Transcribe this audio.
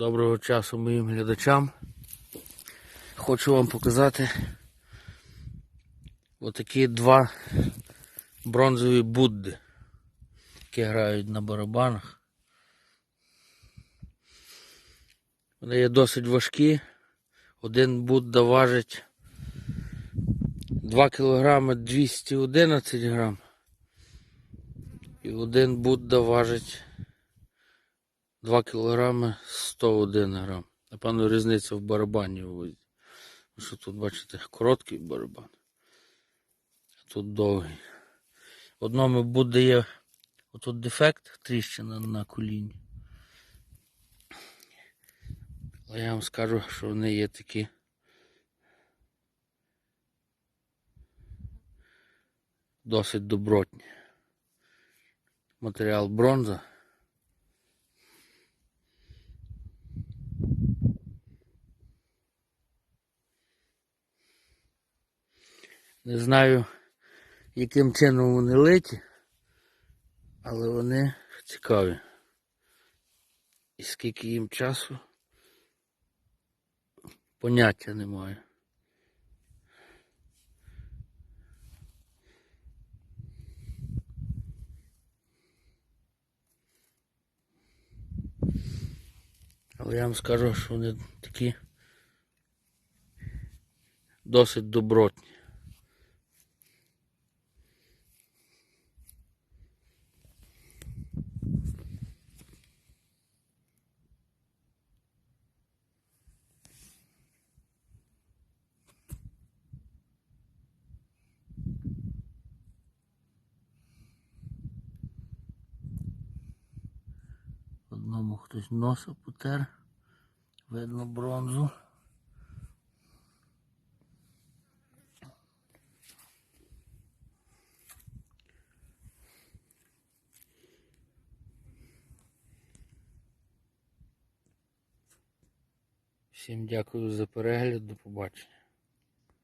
Доброго часу моїм глядачам. Хочу вам показати отакі два бронзові Будди, які грають на барабанах. Вони є досить важкі. Один Будда важить 2 кг 211 грам. І один Будда важить 2 кг 101 грам. Напевно, різниця в барабані вивозить. Що тут, бачите, короткий барабан, а тут довгий. В одному буде є отут дефект, тріщина на коліні. Але я вам скажу, що вони є такі. Досить добротні. Матеріал бронза. Не знаю, яким чином вони литі, але вони цікаві. І скільки їм часу, поняття немає. Але я вам скажу, що вони такі досить добротні. Одному хтось носа потер. Видно бронзу. Всім дякую за перегляд, до побачення.